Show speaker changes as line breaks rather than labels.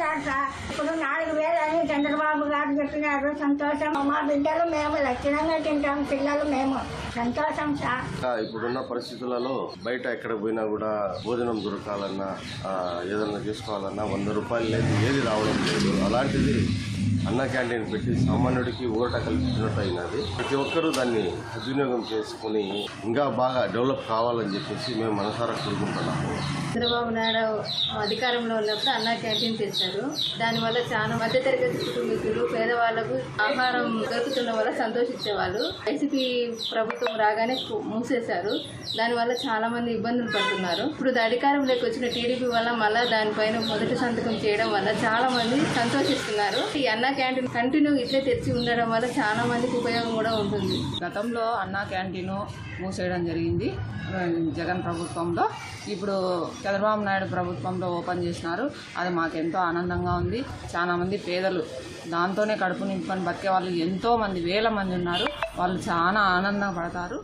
Sir ఇప్పుడు నాలుగు వేలు అని చంద్రబాబు గారు చెప్పినారు. సంతోషం. మా బిడ్డలు మేము లక్షణంగా తింటాం పిల్లలు మేము. సంతోషం సార్.
ఇప్పుడున్న పరిస్థితులలో బయట ఎక్కడ పోయినా కూడా భోజనం దొరకాలన్నా ఏదన్నా ఏదైనా చేసుకోవాలన్నా వంద రూపాయలు లేదు ఏది రావడం లేదు. అలాంటిది అన్న క్యాంటీన్ పెట్టి సామాన్యుడికి ఊరట కల్పించినట్టు అయినది ప్రతి ఒక్కరూ దాన్ని సద్వినియోగం చేసుకుని ఇంకా బాగా డెవలప్ కావాలని చెప్పేసి మేము మనసారా కోరుకుంటున్నాము.
చంద్రబాబు నాయుడు అధికారంలో ఉన్నప్పుడు అన్న క్యాంటీన్ తెచ్చారు దానివల్ల చాలా మధ్యతరగతి కుటుంబీకులు పేదవాళ్ళకు ఆహారం దొరుకుతున్న వల్ల సంతోషించేవాళ్ళు. వైసీపీ ప్రభుత్వం రాగానే మూసేశారు. దానివల్ల చాలా మంది ఇబ్బందులు పడుతున్నారు. ఇప్పుడు అధికారంలోకి వచ్చిన టీడీపీ వల్ల మళ్ళీ దానిపైన మొదటి సంతకం చేయడం వల్ల చాలా మంది సంతోషిస్తున్నారు. ఈ అన్న క్యాంటీన్ కంటిన్యూ ఇట్లే తెచ్చి ఉండడం వల్ల చాలా మందికి ఉపయోగం కూడా ఉంటుంది.
గతంలో అన్నా క్యాంటీను మూసేయడం జరిగింది. జగన్ ప్రభుత్వంలో. ఇప్పుడు చంద్రబాబు నాయుడు ప్రభుత్వంలో ఓపెన్ చేసినారు. అది మాకెంతో ఆనందంగా ఉంది. చాలామంది పేదలు దాంతోనే కడుపు నింపుకొని బతికే వాళ్ళు ఎంతో మంది వేల మంది ఉన్నారు. వాళ్ళు చాలా ఆనందం పడతారు.